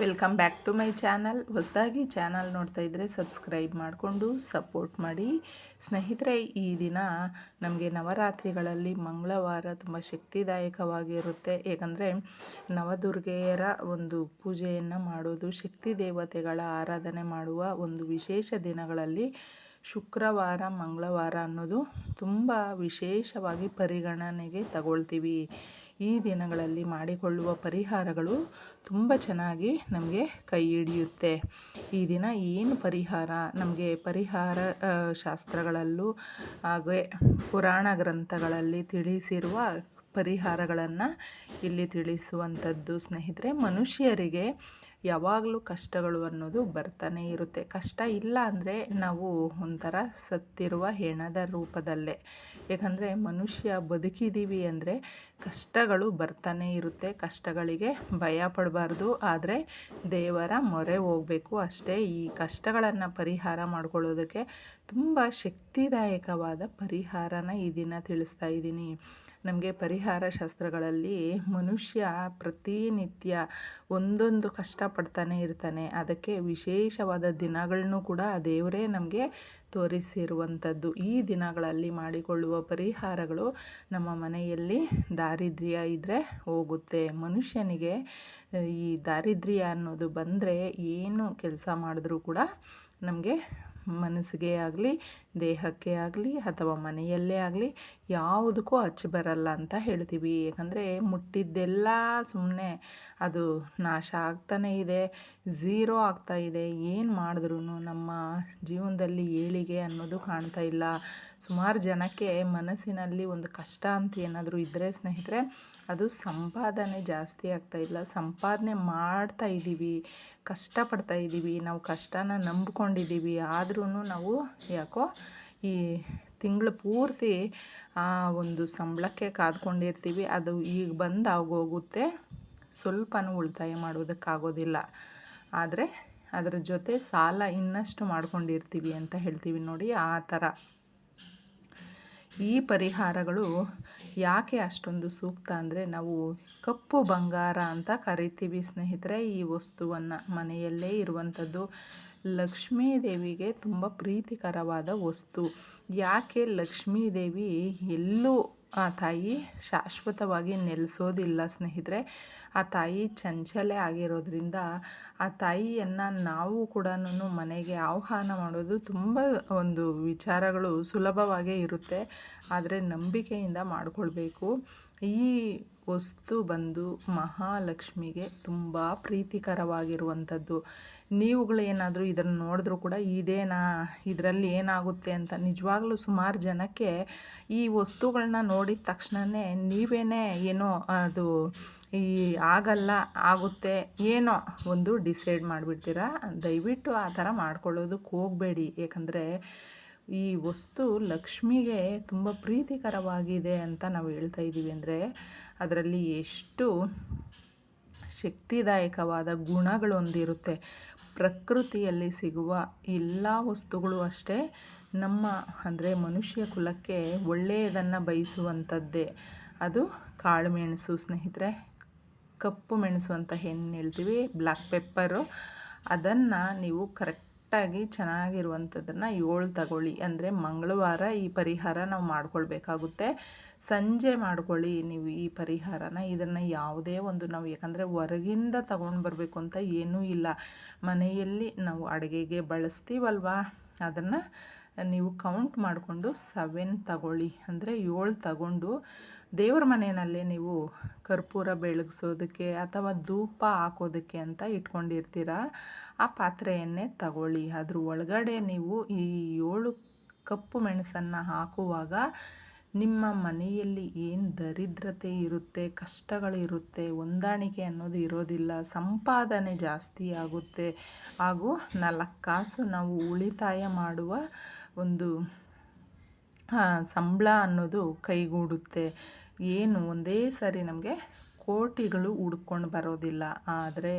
Welcome back to my channel. ಹೊಸದಾಗಿ channel ನೋಡ್ತಾ ಇದ್ದರೆ ಸಬ್ಸ್ಕ್ರೈಬ್ ಮಾಡಿಕೊಂಡು ಸಪೋರ್ಟ್ ಮಾಡಿ. ಸ್ನೇಹಿತರೆ, ಈ ದಿನ ನಮಗೆ ನವರಾತ್ರಿಗಳಲ್ಲಿ ಮಂಗಳವಾರ ತುಂಬ ಶಕ್ತಿದಾಯಕವಾಗಿರುತ್ತೆ. ಏಕೆಂದರೆ ನವದುರ್ಗೆಯರ ಒಂದು ಪೂಜೆಯನ್ನು ಮಾಡೋದು, ಶಕ್ತಿ ದೇವತೆಗಳ ಆರಾಧನೆ ಮಾಡುವ ಒಂದು ವಿಶೇಷ ದಿನಗಳಲ್ಲಿ ಶುಕ್ರವಾರ, ಮಂಗಳವಾರ ಅನ್ನೋದು ತುಂಬ ವಿಶೇಷವಾಗಿ ಪರಿಗಣನೆಗೆ ತಗೊಳ್ತೀವಿ. ಈ ದಿನಗಳಲ್ಲಿ ಮಾಡಿಕೊಳ್ಳುವ ಪರಿಹಾರಗಳು ತುಂಬ ಚೆನ್ನಾಗಿ ನಮಗೆ ಕೈ ಹಿಡಿಯುತ್ತೆ. ಈ ದಿನ ಏನು ಪರಿಹಾರ? ನಮಗೆ ಪರಿಹಾರ ಶಾಸ್ತ್ರಗಳಲ್ಲೂ ಹಾಗೆ ಪುರಾಣ ಗ್ರಂಥಗಳಲ್ಲಿ ತಿಳಿಸಿರುವ ಪರಿಹಾರಗಳನ್ನು ಇಲ್ಲಿ ತಿಳಿಸುವಂಥದ್ದು. ಸ್ನೇಹಿತರೆ, ಮನುಷ್ಯರಿಗೆ ಯಾವಾಗಲೂ ಕಷ್ಟಗಳು ಅನ್ನೋದು ಬರ್ತಾನೆ ಇರುತ್ತೆ. ಕಷ್ಟ ಇಲ್ಲ ಅಂದರೆ ನಾವು ಒಂಥರ ಸತ್ತಿರುವ ಹೆಣದ ರೂಪದಲ್ಲೇ. ಯಾಕಂದರೆ ಮನುಷ್ಯ ಬದುಕಿದ್ದೀವಿ ಅಂದರೆ ಕಷ್ಟಗಳು ಬರ್ತಾನೆ ಇರುತ್ತೆ. ಕಷ್ಟಗಳಿಗೆ ಭಯ ಪಡಬಾರ್ದು. ಆದರೆ ದೇವರ ಮೊರೆ ಹೋಗಬೇಕು ಅಷ್ಟೇ. ಈ ಕಷ್ಟಗಳನ್ನು ಪರಿಹಾರ ಮಾಡ್ಕೊಳ್ಳೋದಕ್ಕೆ ತುಂಬ ಶಕ್ತಿದಾಯಕವಾದ ಪರಿಹಾರನ ಈ ದಿನ ತಿಳಿಸ್ತಾ ಇದ್ದೀನಿ. ನಮಗೆ ಪರಿಹಾರ ಶಾಸ್ತ್ರಗಳಲ್ಲಿ ಮನುಷ್ಯ ಪ್ರತಿನಿತ್ಯ ಒಂದೊಂದು ಕಷ್ಟಪಡ್ತಾನೆ ಇರ್ತಾನೆ. ಅದಕ್ಕೆ ವಿಶೇಷವಾದ ದಿನಗಳನ್ನು ಕೂಡ ದೇವರೇ ನಮಗೆ ತೋರಿಸಿರುವಂಥದ್ದು. ಈ ದಿನಗಳಲ್ಲಿ ಮಾಡಿಕೊಳ್ಳುವ ಪರಿಹಾರಗಳು ನಮ್ಮ ಮನೆಯಲ್ಲಿ ದಾರಿದ್ರ್ಯ ಇದ್ದರೆ ಹೋಗುತ್ತೆ. ಮನುಷ್ಯನಿಗೆ, ಈ ದಾರಿದ್ರ್ಯ ಅನ್ನೋದು ಬಂದರೆ ಏನು ಕೆಲಸ ಮಾಡಿದ್ರೂ ಕೂಡ ನಮಗೆ ಮನಸ್ಸಿಗೆ ಆಗಲಿ, ದೇಹಕ್ಕೆ ಆಗಲಿ ಅಥವಾ ಮನೆಯಲ್ಲೇ ಆಗಲಿ ಯಾವುದಕ್ಕೂ ಹಚ್ಚಿ ಬರಲ್ಲ ಅಂತ ಹೇಳ್ತೀವಿ. ಯಾಕಂದರೆ ಮುಟ್ಟಿದ್ದೆಲ್ಲ ಸುಮ್ಮನೆ ಅದು ನಾಶ ಆಗ್ತಾನೇ ಇದೆ, ಝೀರೋ ಆಗ್ತಾ ಇದೆ. ಏನು ಮಾಡಿದ್ರೂ ನಮ್ಮ ಜೀವನದಲ್ಲಿ ಏಳಿಗೆ ಅನ್ನೋದು ಕಾಣ್ತಾ ಇಲ್ಲ. ಸುಮಾರು ಜನಕ್ಕೆ ಮನಸ್ಸಿನಲ್ಲಿ ಒಂದು ಕಷ್ಟ ಅಂತ ಏನಾದರೂ ಇದ್ದರೆ ಸ್ನೇಹಿತರೆ ಅದು ಸಂಪಾದನೆ ಜಾಸ್ತಿ ಆಗ್ತಾ ಇಲ್ಲ. ಸಂಪಾದನೆ ಮಾಡ್ತಾ ಇದ್ದೀವಿ, ಕಷ್ಟಪಡ್ತಾ ಇದ್ದೀವಿ, ನಾವು ಕಷ್ಟನ ನಂಬ್ಕೊಂಡಿದ್ದೀವಿ. ಆದ್ರೂ ನಾವು ಯಾಕೋ ಈ ತಿಂಗಳು ಪೂರ್ತಿ ಆ ಒಂದು ಸಂಬಳಕ್ಕೆ ಕಾದ್ಕೊಂಡಿರ್ತೀವಿ. ಅದು ಈಗ ಬಂದು ಆಗೋಗುತ್ತೆ. ಸ್ವಲ್ಪನೂ ಉಳಿತಾಯ ಮಾಡೋದಕ್ಕಾಗೋದಿಲ್ಲ ಆದರೆ ಅದರ ಜೊತೆ ಸಾಲ ಇನ್ನಷ್ಟು ಮಾಡ್ಕೊಂಡಿರ್ತೀವಿ ಅಂತ ಹೇಳ್ತೀವಿ ನೋಡಿ ಆ ಥರ. ಈ ಪರಿಹಾರಗಳು ಯಾಕೆ ಅಷ್ಟೊಂದು ಸೂಕ್ತ ಅಂದರೆ ನಾವು ಕಪ್ಪು ಬಂಗಾರ ಅಂತ ಕರಿತೀವಿ ಸ್ನೇಹಿತರೆ, ಈ ವಸ್ತುವನ್ನು ಮನೆಯಲ್ಲೇ ಇರುವಂಥದ್ದು. ಲಕ್ಷ್ಮೀ ದೇವಿಗೆ ತುಂಬ ಪ್ರೀತಿಕರವಾದ ವಸ್ತು. ಯಾಕೆ ಲಕ್ಷ್ಮೀ ದೇವಿ ಎಲ್ಲೂ ಆ ತಾಯಿ ಶಾಶ್ವತವಾಗಿ ನೆಲೆಸೋದಿಲ್ಲ ಸ್ನೇಹಿತರೆ. ಆ ತಾಯಿ ಚಂಚಲೆ ಆಗಿರೋದ್ರಿಂದ ಆ ತಾಯಿಯನ್ನು ನಾವು ಕೂಡ ಮನೆಗೆ ಆಹ್ವಾನ ಮಾಡೋದು ತುಂಬ ಒಂದು ವಿಚಾರಗಳು ಸುಲಭವಾಗೇ ಇರುತ್ತೆ. ಆದರೆ ನಂಬಿಕೆಯಿಂದ ಮಾಡಿಕೊಳ್ಬೇಕು. ಈ ವಸ್ತು ಬಂದು ಮಹಾಲಕ್ಷ್ಮಿಗೆ ತುಂಬ ಪ್ರೀತಿಕರವಾಗಿರುವಂಥದ್ದು. ನೀವುಗಳು ಏನಾದರೂ ಇದನ್ನು ನೋಡಿದ್ರೂ ಕೂಡ ಇದೇನಾ, ಇದರಲ್ಲಿ ಏನಾಗುತ್ತೆ ಅಂತ ನಿಜವಾಗ್ಲೂ ಸುಮಾರು ಜನಕ್ಕೆ ಈ ವಸ್ತುಗಳನ್ನ ನೋಡಿದ ತಕ್ಷಣವೇ ನೀವೇನೇ ಏನೋ ಅದು ಈ ಆಗಲ್ಲ, ಆಗುತ್ತೆ, ಏನೋ ಒಂದು ಡಿಸೈಡ್ ಮಾಡಿಬಿಡ್ತೀರಾ? ದಯವಿಟ್ಟು ಆ ಥರ ಮಾಡ್ಕೊಳ್ಳೋದಕ್ಕೆ ಹೋಗಬೇಡಿ. ಏಕೆಂದರೆ ಈ ವಸ್ತು ಲಕ್ಷ್ಮಿಗೆ ತುಂಬ ಪ್ರೀತಿಕರವಾಗಿದೆ ಅಂತ ನಾವು ಹೇಳ್ತಾ ಇದ್ದೀವಿ ಅಂದರೆ ಅದರಲ್ಲಿ ಎಷ್ಟು ಶಕ್ತಿದಾಯಕವಾದ ಗುಣಗಳು ಹೊಂದಿರುತ್ತೆ ಪ್ರಕೃತಿಯಲ್ಲಿ ಸಿಗುವ ಎಲ್ಲ ವಸ್ತುಗಳು ಅಷ್ಟೇ ನಮ್ಮ ಅಂದರೆ ಮನುಷ್ಯ ಕುಲಕ್ಕೆ ಒಳ್ಳೆಯದನ್ನು ಬಯಸುವಂಥದ್ದೇ ಅದು ಕಾಳು ಮೆಣಸು ಸ್ನೇಹಿತರೆ, ಕಪ್ಪು ಮೆಣಸು ಅಂತ ಏನು ಹೇಳ್ತೀವಿ ಬ್ಲ್ಯಾಕ್ ಪೆಪ್ಪರು. ಅದನ್ನು ನೀವು ಕರೆಕ್ಟ್ ಕರೆಕ್ಟಾಗಿ ಚೆನ್ನಾಗಿರುವಂಥದ್ದನ್ನು ಏಳು ತಗೊಳ್ಳಿ. ಅಂದರೆ ಮಂಗಳವಾರ ಈ ಪರಿಹಾರ ನಾವು ಮಾಡ್ಕೊಳ್ಬೇಕಾಗುತ್ತೆ. ಸಂಜೆ ಮಾಡ್ಕೊಳ್ಳಿ ನೀವು ಈ ಪರಿಹಾರನ. ಇದನ್ನು ಯಾವುದೇ ಒಂದು ನಾವು, ಯಾಕಂದರೆ ಹೊರಗಿಂದ ತಗೊಂಡು ಬರಬೇಕು ಅಂತ ಏನೂ ಇಲ್ಲ. ಮನೆಯಲ್ಲಿ ನಾವು ಅಡುಗೆಗೆ ಬಳಸ್ತೀವಲ್ವಾ? ಅದನ್ನು ನೀವು ಕೌಂಟ್ ಮಾಡಿಕೊಂಡು ಸೆವೆನ್ ತಗೊಳ್ಳಿ. ಅಂದರೆ ಏಳು ತಗೊಂಡು ದೇವ್ರ ಮನೆಯಲ್ಲೇ ನೀವು ಕರ್ಪೂರ ಬೆಳಗಿಸೋದಕ್ಕೆ ಅಥವಾ ಧೂಪ ಹಾಕೋದಕ್ಕೆ ಅಂತ ಇಟ್ಕೊಂಡಿರ್ತೀರ, ಆ ಪಾತ್ರೆಯನ್ನೇ ತಗೊಳ್ಳಿ. ಅದ್ರ ಒಳಗಡೆ ನೀವು ಈ ಏಳು ಕಪ್ಪು ಮೆಣಸನ್ನು ಹಾಕುವಾಗ ನಿಮ್ಮ ಮನೆಯಲ್ಲಿ ಏನು ದರಿದ್ರತೆ ಇರುತ್ತೆ, ಕಷ್ಟಗಳಿರುತ್ತೆ, ಹೊಂದಾಣಿಕೆ ಅನ್ನೋದು ಇರೋದಿಲ್ಲ, ಸಂಪಾದನೆ ಜಾಸ್ತಿ ಆಗುತ್ತೆ, ಹಾಗೂ ನಾಲ್ಕು ಕಾಸು ನಾವು ಉಳಿತಾಯ ಮಾಡುವ ಒಂದು ಸಂಬಳ ಅನ್ನೋದು ಕೈಗೂಡುತ್ತೆ. ಏನು ಒಂದೇ ಸಾರಿ ನಮಗೆ ಕೋಟಿಗಳು ಹುಡ್ಕೊಂಡು ಬರೋದಿಲ್ಲ. ಆದರೆ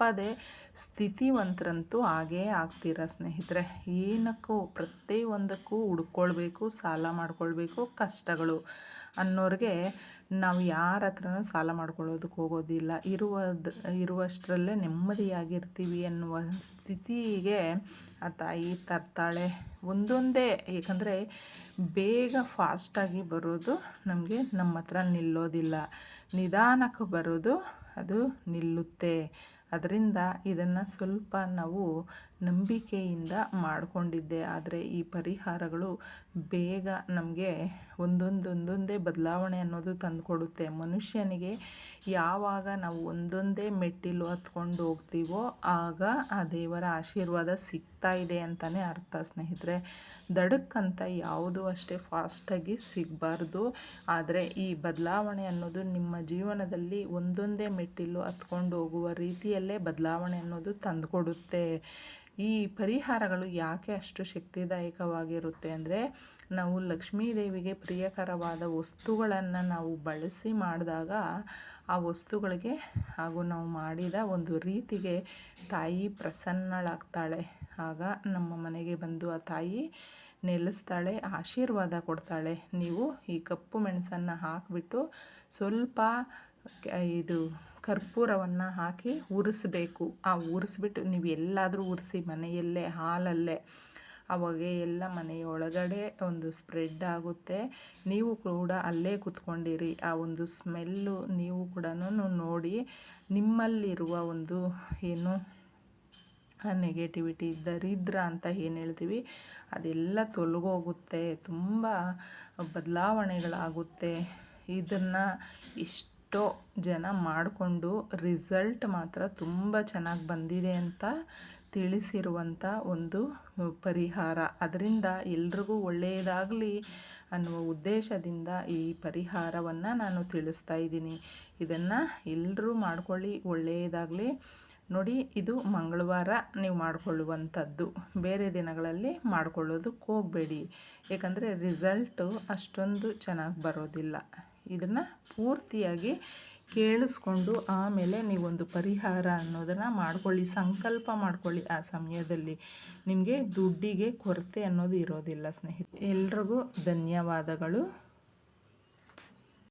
ತಪ್ಪದೆ ಸ್ಥಿತಿವಂತರಂತೂ ಹಾಗೇ ಆಗ್ತೀರ ಸ್ನೇಹಿತರೆ? ಏನಕ್ಕೂ ಪ್ರತಿಯೊಂದಕ್ಕೂ ಹುಡ್ಕೊಳ್ಬೇಕು, ಸಾಲ ಮಾಡ್ಕೊಳ್ಬೇಕು ಕಷ್ಟಗಳು ಅನ್ನೋರಿಗೆ ನಾವು ಯಾರ ಹತ್ರನೂ ಸಾಲ ಮಾಡ್ಕೊಳ್ಳೋದಕ್ಕೆ ಹೋಗೋದಿಲ್ಲ. ಇರುವ ಇರುವಷ್ಟರಲ್ಲೇ ನೆಮ್ಮದಿಯಾಗಿರ್ತೀವಿ ಅನ್ನುವ ಸ್ಥಿತಿಗೆ ಆ ತಾಯಿ ತರ್ತಾಳೆ. ಒಂದೊಂದೇ, ಏಕೆಂದರೆ ಬೇಗ ಫಾಸ್ಟಾಗಿ ಬರೋದು ನಮಗೆ ನಮ್ಮ ಹತ್ರ ನಿಲ್ಲೋದಿಲ್ಲ. ನಿಧಾನಕ್ಕೆ ಬರೋದು ಅದು ನಿಲ್ಲುತ್ತೆ. ಅದರಿಂದ ಇದನ್ನು ಸ್ವಲ್ಪ ನಾವು ನಂಬಿಕೆಯಿಂದ ಮಾಡಿಕೊಂಡಿದ್ದೆ. ಆದರೆ ಈ ಪರಿಹಾರಗಳು ಬೇಗ ನಮಗೆ ಒಂದೊಂದೊಂದೊಂದೇ ಬದಲಾವಣೆ ಅನ್ನೋದು ತಂದುಕೊಡುತ್ತೆ. ಮನುಷ್ಯನಿಗೆ ಯಾವಾಗ ನಾವು ಒಂದೊಂದೇ ಮೆಟ್ಟಿಲು ಹತ್ಕೊಂಡು ಹೋಗ್ತೀವೋ ಆಗ ಆ ದೇವರ ಆಶೀರ್ವಾದ ಸಿಗ್ತಾ ಇದೆ ಅಂತಲೇ ಅರ್ಥ. ಸ್ನೇಹಿತರೆ ದಡಕ್ಕಂತ ಯಾವುದು ಅಷ್ಟೇ ಫಾಸ್ಟಾಗಿ ಸಿಗಬಾರ್ದು. ಆದರೆ ಈ ಬದಲಾವಣೆ ಅನ್ನೋದು ನಿಮ್ಮ ಜೀವನದಲ್ಲಿ ಒಂದೊಂದೇ ಮೆಟ್ಟಿಲು ಹತ್ಕೊಂಡು ಹೋಗುವ ರೀತಿಯಲ್ಲೇ ಬದಲಾವಣೆ ಅನ್ನೋದು ತಂದುಕೊಡುತ್ತೆ. ಈ ಪರಿಹಾರಗಳು ಯಾಕೆ ಅಷ್ಟು ಶಕ್ತಿದಾಯಕವಾಗಿರುತ್ತೆ ಅಂದರೆ ನಾವು ಲಕ್ಷ್ಮೀ ದೇವಿಗೆ ಪ್ರಿಯಕರವಾದ ವಸ್ತುಗಳನ್ನು ನಾವು ಬಳಸಿ ಮಾಡಿದಾಗ ಆ ವಸ್ತುಗಳಿಗೆ ಹಾಗೂ ನಾವು ಮಾಡಿದ ಒಂದು ರೀತಿಗೆ ತಾಯಿ ಪ್ರಸನ್ನಳಾಗ್ತಾಳೆ. ಆಗ ನಮ್ಮ ಮನೆಗೆ ಬಂದು ಆ ತಾಯಿ ನೆಲೆಸ್ತಾಳೆ, ಆಶೀರ್ವಾದ ಕೊಡ್ತಾಳೆ. ನೀವು ಈ ಕಪ್ಪು ಮೆಣಸನ್ನು ಹಾಕಿಬಿಟ್ಟು ಸ್ವಲ್ಪ ಇದು ಕರ್ಪೂರವನ್ನು ಹಾಕಿ ಉರಿಸ್ಬೇಕು. ಆ ಉರಿಸ್ಬಿಟ್ಟು ನೀವು ಎಲ್ಲಾದರೂ ಉರಿಸಿ ಮನೆಯಲ್ಲೇ, ಹಾಲಲ್ಲೇ ಅವಾಗೆ ಎಲ್ಲ ಮನೆಯೊಳಗಡೆ ಒಂದು ಸ್ಪ್ರೆಡ್ ಆಗುತ್ತೆ. ನೀವು ಕೂಡ ಅಲ್ಲೇ ಕೂತ್ಕೊಂಡಿರಿ. ಆ ಒಂದು ಸ್ಮೆಲ್ಲು ನೀವು ಕೂಡ ನೋಡಿ ನಿಮ್ಮಲ್ಲಿರುವ ಒಂದು ಏನು ನೆಗೆಟಿವಿಟಿ ದರಿದ್ರ ಅಂತ ಏನು ಹೇಳ್ತೀವಿ, ಅದೆಲ್ಲ ತೊಲಗೋಗುತ್ತೆ. ತುಂಬ ಬದಲಾವಣೆಗಳಾಗುತ್ತೆ. ಇದನ್ನು ಎಷ್ಟೋ ಜನ ಮಾಡಿಕೊಂಡು ರಿಸಲ್ಟ್ ಮಾತ್ರ ತುಂಬ ಚೆನ್ನಾಗಿ ಬಂದಿದೆ ಅಂತ ತಿಳಿಸಿರುವಂಥ ಒಂದು ಪರಿಹಾರ. ಅದರಿಂದ ಎಲ್ರಿಗೂ ಒಳ್ಳೆಯದಾಗಲಿ ಅನ್ನುವ ಉದ್ದೇಶದಿಂದ ಈ ಪರಿಹಾರವನ್ನು ನಾನು ತಿಳಿಸ್ತಾ ಇದ್ದೀನಿ. ಇದನ್ನು ಎಲ್ಲರೂ ಮಾಡ್ಕೊಳ್ಳಿ ಒಳ್ಳೆಯದಾಗಲಿ ನೋಡಿ, ಇದು ಮಂಗಳವಾರ ನೀವು ಮಾಡಿಕೊಳ್ಳುವಂಥದ್ದು. ಬೇರೆ ದಿನಗಳಲ್ಲಿ ಮಾಡಿಕೊಳ್ಳೋದಕ್ಕೆ ಹೋಗಬೇಡಿ. ಏಕೆಂದರೆ ರಿಸಲ್ಟು ಅಷ್ಟೊಂದು ಚೆನ್ನಾಗಿ ಬರೋದಿಲ್ಲ. ಇದನ್ನು ಪೂರ್ತಿಯಾಗಿ ಕೇಳಿಸ್ಕೊಂಡು ಆಮೇಲೆ ನೀವೊಂದು ಪರಿಹಾರ ಅನ್ನೋದನ್ನು ಮಾಡ್ಕೊಳ್ಳಿ, ಸಂಕಲ್ಪ ಮಾಡ್ಕೊಳ್ಳಿ ಆ ಸಮಯದಲ್ಲಿ. ನಿಮಗೆ ದುಡ್ಡಿಗೆ ಕೊರತೆ ಅನ್ನೋದು ಇರೋದಿಲ್ಲ ಸ್ನೇಹಿತರೆ. ಎಲ್ರಿಗೂ ಧನ್ಯವಾದಗಳು.